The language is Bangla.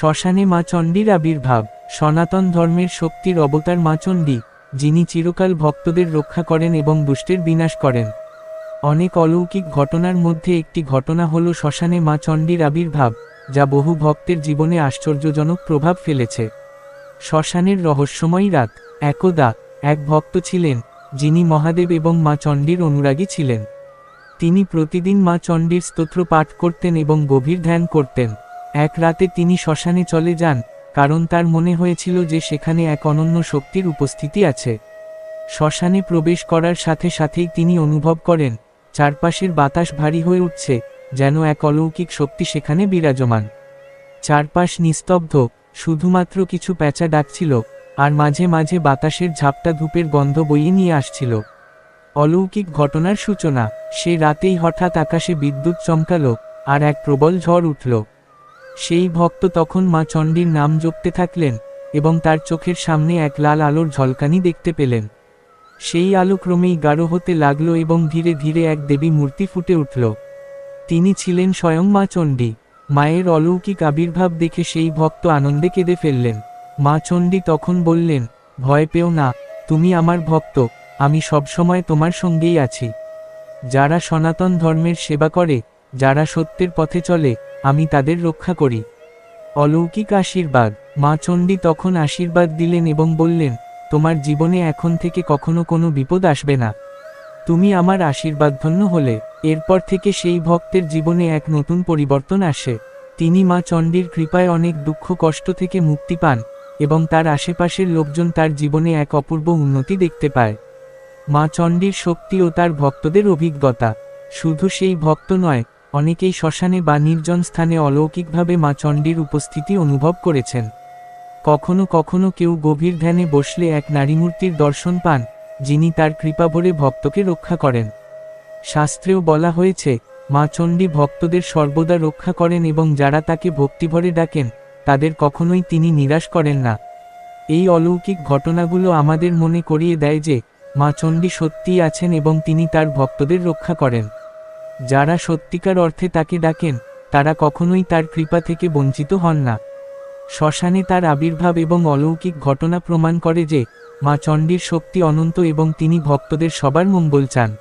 শ্মশানে মা চণ্ডীর আবির্ভাব, সনাতন ধর্মের শক্তির অবতার মা চণ্ডী, যিনি চিরকাল ভক্তদের রক্ষা করেন এবং দুষ্টের বিনাশ করেন। অনেক অলৌকিক ঘটনার মধ্যে একটি ঘটনা হল শ্মশানে মা চণ্ডীর আবির্ভাব, যা বহু ভক্তের জীবনে আশ্চর্যজনক প্রভাব ফেলেছে। শ্মশানের রহস্যময় রাত, একদা, এক ভক্ত ছিলেন, যিনি মহাদেব এবং মা চণ্ডীর অনুরাগী ছিলেন। তিনি প্রতিদিন মা চণ্ডীর স্তোত্র পাঠ করতেন এবং গভীর ধ্যান করতেন। এক রাতে তিনি শ্মশানে চলে যান, কারণ তার মনে হয়েছিল যে সেখানে এক অনন্য শক্তির উপস্থিতি আছে। শ্মশানে প্রবেশ করার সাথে সাথেই তিনি অনুভব করেন, চারপাশের বাতাস ভারী হয়ে উঠছে, যেন এক অলৌকিক শক্তি সেখানে বিরাজমান। চারপাশ নিস্তব্ধ, শুধুমাত্র কিছু প্যাঁচা ডাকছিল, আর মাঝে মাঝে বাতাসের ঝাপটা ধূপের গন্ধ বইয়ে নিয়ে আসছিল। অলৌকিক ঘটনার সূচনা, সে রাতেই হঠাৎ আকাশে বিদ্যুৎ চমকালো, আর এক প্রবল ঝড় উঠল। সেই ভক্ত তখন মা চণ্ডীর নাম জপতে থাকলেন এবং তার চোখের সামনে এক লাল আলোর ঝলকানি দেখতে পেলেন। সেই আলো ক্রমেই গাঢ় হতে লাগল এবং ধীরে ধীরে এক দেবী মূর্তি ফুটে উঠল। তিনি ছিলেন স্বয়ং মা চণ্ডী। মায়ের অলৌকিক আবির্ভাব দেখে সেই ভক্ত আনন্দে কেঁদে ফেললেন। মা চণ্ডী তখন বললেন, ভয় পেও না, তুমি আমার ভক্ত, আমি সবসময় তোমার সঙ্গেই আছি। যারা সনাতন ধর্মের সেবা করে, যারা সত্যের পথে চলে আমি তাদের রক্ষা করি। অলৌকিক আশীর্বাদ। মা চণ্ডী তখন আশীর্বাদ দিলেন এবং বললেন, তোমার জীবনে এখন থেকে কখনো কোনো বিপদ আসবে না। তুমি আমার আশীর্বাদধন্য হলে, এরপর থেকে সেই ভক্তের জীবনে এক নতুন পরিবর্তন আসে। তিনি মা চণ্ডীর কৃপায় অনেক দুঃখ, কষ্ট থেকে মুক্তি পান এবং তার আশেপাশের লোকজন তার জীবনে এক অপূর্ব উন্নতি দেখতে পায়। মা চণ্ডীর শক্তি ও তার ভক্তদের অভিজ্ঞতা। শুধু সেই ভক্ত নয় অনেকেই শ্মশানে বা নির্জন স্থানে অলৌকিকভাবে মা চণ্ডীর উপস্থিতি অনুভব করেছেন। কখনো কখনো কেউ গভীর ধ্যানে বসলে এক নারীমূর্তির দর্শন পান, যিনি তার কৃপা ভরে ভক্তকে রক্ষা করেন। শাস্ত্রেও বলা হয়েছে, মা চণ্ডী ভক্তদের সর্বদা রক্ষা করেন এবং যারা তাকে ভক্তিভরে ডাকেন, তাদের কখনোই তিনি নিরাশ করেন না। এই অলৌকিক ঘটনাগুলো আমাদের মনে করিয়ে দেয় যে, মা চণ্ডী সত্যিই আছেন এবং তিনি তার ভক্তদের রক্ষা করেন। যারা সত্যিকার অর্থে তাকে ডাকেন, তারা কখনোই তার কৃপা থেকে বঞ্চিত হন না। শ্মশানে তার আবির্ভাব এবং অলৌকিক ঘটনা প্রমাণ করে যে, মা চণ্ডীর শক্তি অনন্ত এবং তিনি ভক্তদের সবার মঙ্গল চান।